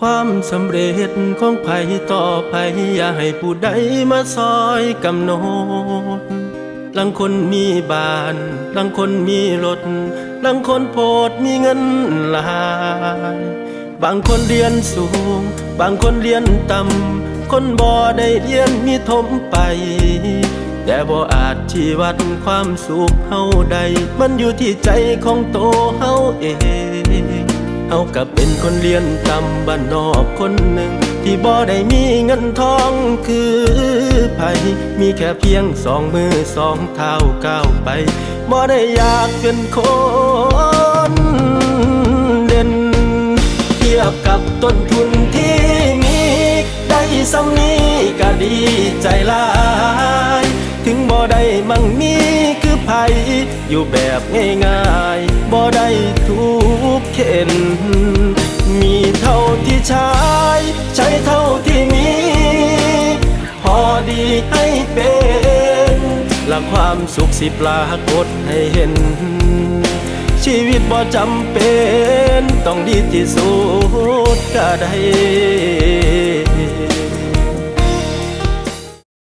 ความสำเร็จของไผต่อไปอย่าให้ผู้ใดมาซอยกำหนดลังคนมีบ้านลังคนมีรถลังคนโพดมีเงินหลาย บางคนเรียนสูง บางคนเรียนต่ำ คนบ่ได้เรียนมีทมไป แต่บ่อาจชีวัดความสุขเฮาใด มันอยู่ที่ใจของโตเฮาเอง เฮากับเป็นคนเรียนตำบ้านนอกคนหนึ่ง ที่บ่ได้มีเงินทองคือไผมีแค่เพียงสองมือสองเท้าก้าวไปบ่ได้อยากเป็นคนเด่น เทียบกับต้นทุนที่มี ได้สำนี้ก็ดีใจลาย ถึงบ่ได้มั่งมี คือไผอยู่แบบง่ายๆบ่ได้ทุกเข็น มีเท่าที่ใช้ ใช้เท่าที่มี พอดีให้เป็นและความสุขสิปรากฏให้เห็น ชีวิตบ่จำเป็น ต้องดีที่สุดก็ได้